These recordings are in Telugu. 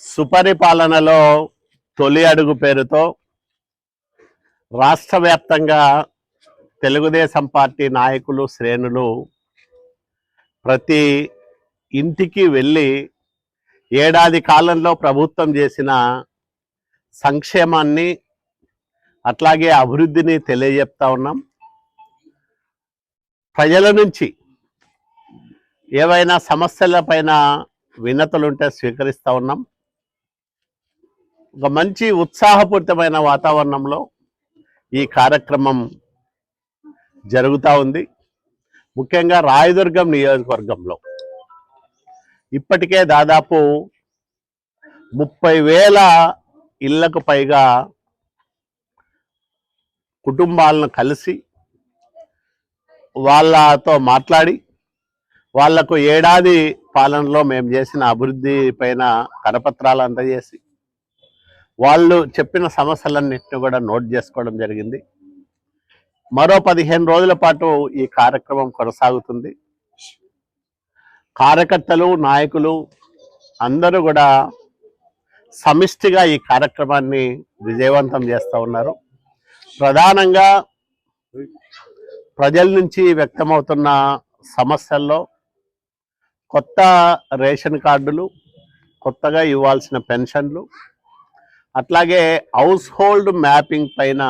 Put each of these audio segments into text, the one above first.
సుపరిపాలనలో తొలి అడుగు పేరుతో రాష్ట్ర వ్యాప్తంగా తెలుగుదేశం పార్టీ నాయకులు శ్రేణులు ప్రతి ఇంటికి వెళ్ళి ఏడాది కాలంలో ప్రభుత్వం చేసిన సంక్షేమాన్ని అట్లాగే అభివృద్ధిని తెలియజెప్తా ఉన్నాం. ప్రజల నుంచి ఏవైనా సమస్యల పైన వినతులుంటే స్వీకరిస్తూ ఉన్నాం. ఒక మంచి ఉత్సాహపూరితమైన వాతావరణంలో ఈ కార్యక్రమం జరుగుతూ ఉంది. ముఖ్యంగా రాయదుర్గం నియోజకవర్గంలో. ఇప్పటికే దాదాపు ముప్పై వేల ఇళ్ళకు పైగా కుటుంబాలను కలిసి వాళ్ళతో మాట్లాడి వాళ్ళకు ఏడాది పాలనలో మేము చేసిన అభివృద్ధి పైన కరపత్రాలు అందజేసి వాళ్ళు చెప్పిన సమస్యలన్నింటినీ కూడా నోట్ చేసుకోవడం జరిగింది. మరో పదిహేను రోజుల పాటు ఈ కార్యక్రమం కొనసాగుతుంది. కార్యకర్తలు నాయకులు అందరూ కూడా సమిష్టిగా ఈ కార్యక్రమాన్ని విజయవంతం చేస్తూ ఉన్నారు. ప్రధానంగా ప్రజల నుంచి వ్యక్తమవుతున్న సమస్యల్లో కొత్త రేషన్ కార్డులు కొత్తగా ఇవ్వాల్సిన పెన్షన్లు అట్లాగే హౌస్ హోల్డ్ మ్యాపింగ్ పైన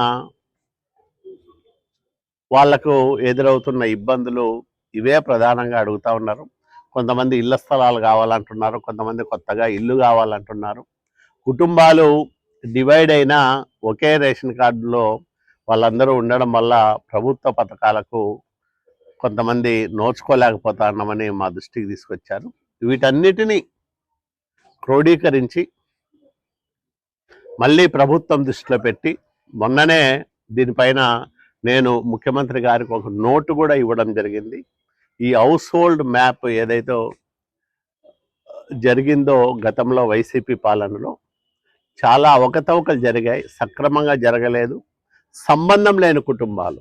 వాళ్ళకు ఎదురవుతున్న ఇబ్బందులు ఇవే ప్రధానంగా అడుగుతా ఉన్నారు. కొంతమంది ఇళ్ళ స్థలాలు కావాలంటున్నారు కొంతమంది కొత్తగా ఇల్లు కావాలంటున్నారు. కుటుంబాలు డివైడ్ అయిన ఒకే రేషన్ కార్డులో వాళ్ళందరూ ఉండడం వల్ల ప్రభుత్వ పథకాలకు కొంతమంది నోచుకోలేకపోతున్నామని మా దృష్టికి తీసుకొచ్చారు. వీటన్నిటినీ క్రోడీకరించి మళ్ళీ ప్రభుత్వం దృష్టిలో పెట్టి మొన్ననే దీనిపైన నేను ముఖ్యమంత్రి గారికి ఒక నోటు కూడా ఇవ్వడం జరిగింది. ఈ హౌస్ హోల్డ్ మ్యాప్ ఏదైతే జరిగిందో గతంలో వైసీపీ పాలనలో చాలా అవకతవకలు జరిగాయి. సక్రమంగా జరగలేదు. సంబంధం లేని కుటుంబాలు.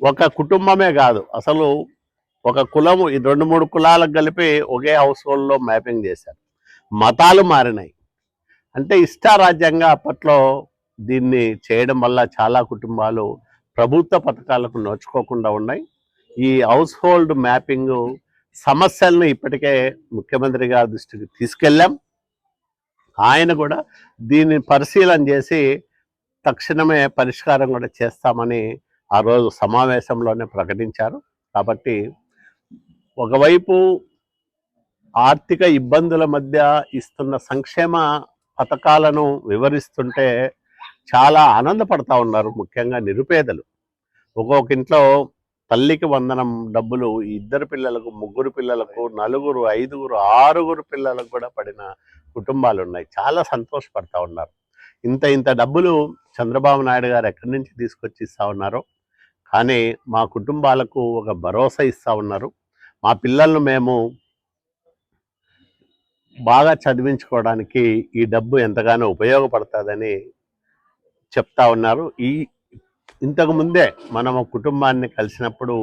ఒక కుటుంబమే కాదు. అసలు ఒక కులము ఈ రెండు మూడు కులాలకు కలిపి ఒకే హౌస్ హోల్డ్లో మ్యాపింగ్ చేశారు. మతాలు మారినాయి. అంటే ఇష్టారాజ్యంగా అప్పట్లో దీన్ని చేయడం వల్ల చాలా కుటుంబాలు ప్రభుత్వ పథకాలకు నోచుకోకుండా ఉన్నాయి. ఈ హౌస్ హోల్డ్ మ్యాపింగ్ సమస్యలను ఇప్పటికే ముఖ్యమంత్రి గారి దృష్టికి తీసుకెళ్ళాం. ఆయన కూడా దీన్ని పరిశీలన చేసి తక్షణమే పరిష్కారం కూడా చేస్తామని ఆ రోజు సమావేశంలోనే ప్రకటించారు. కాబట్టి ఒకవైపు ఆర్థిక ఇబ్బందుల మధ్య ఇస్తున్న సంక్షేమ పథకాలను వివరిస్తుంటే చాలా ఆనందపడతా ఉన్నారు ముఖ్యంగా నిరుపేదలు. ఒక్కొక్క ఇంట్లో తల్లికి వందనం డబ్బులు ఇద్దరు పిల్లలకు ముగ్గురు పిల్లలకు నలుగురు ఐదుగురు ఆరుగురు పిల్లలకు కూడా పడిన కుటుంబాలు ఉన్నాయి చాలా సంతోషపడతా ఉన్నారు. ఇంత ఇంత డబ్బులు చంద్రబాబు నాయుడు గారు ఎక్కడి నుంచి తీసుకొచ్చి ఇస్తా ఉన్నారో కానీ మా కుటుంబాలకు ఒక భరోసా ఇస్తూ ఉన్నారు. మా పిల్లలను మేము బాగా చదివించుకోవడానికి ఈ డబ్బు ఎంతగానో ఉపయోగపడుతుందని చెప్తా ఉన్నారు. ఈ ఇంతకు ముందే మనం కుటుంబాన్ని కలిసినప్పుడు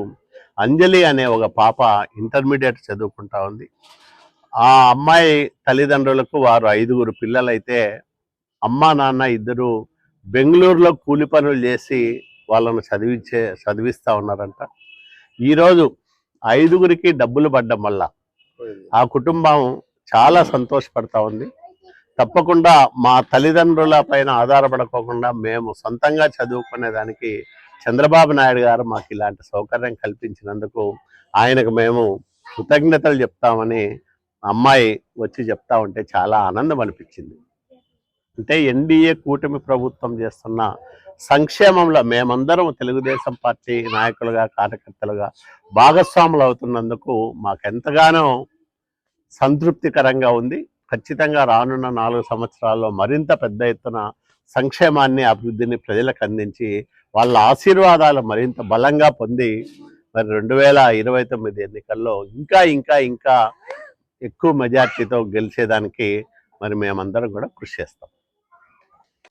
అంజలి అనే ఒక పాప ఇంటర్మీడియట్ చదువుకుంటా ఉంది. ఆ అమ్మాయి తల్లిదండ్రులకు వారు ఐదుగురు పిల్లలైతే అమ్మ నాన్న ఇద్దరు బెంగళూరులో కూలి పనులు చేసి వాళ్ళను చదివించే చదివిస్తూ ఉన్నారంట. ఈరోజు ఐదుగురికి డబ్బులు పడ్డం వల్ల ఆ కుటుంబం చాలా సంతోషపడతా ఉంది. తప్పకుండా మా తల్లిదండ్రుల పైన ఆధారపడకోకుండా మేము సొంతంగా చదువుకునే దానికి చంద్రబాబు నాయుడు గారు మాకు ఇలాంటి సౌకర్యం కల్పించినందుకు ఆయనకు మేము కృతజ్ఞతలు చెప్తామని అమ్మాయి వచ్చి చెప్తా ఉంటే చాలా ఆనందం అనిపించింది. అంటే ఎన్డీఏ కూటమి ప్రభుత్వం చేస్తున్న సంక్షేమంలో మేమందరం తెలుగుదేశం పార్టీ నాయకులుగా కార్యకర్తలుగా భాగస్వాములు అవుతున్నందుకు మాకెంతగానో సంతృప్తికరంగా ఉంది. ఖచ్చితంగా రానున్న నాలుగు సంవత్సరాల్లో మరింత పెద్ద ఎత్తున సంక్షేమాన్ని అభివృద్ధిని ప్రజలకు అందించి వాళ్ళ ఆశీర్వాదాలు మరింత బలంగా పొంది మరి రెండు వేల ఇరవై తొమ్మిది ఎన్నికల్లో ఇంకా ఇంకా ఇంకా ఎక్కువ మెజార్టీతో గెలిచేదానికి మరి మేమందరం కూడా కృషి చేస్తాం.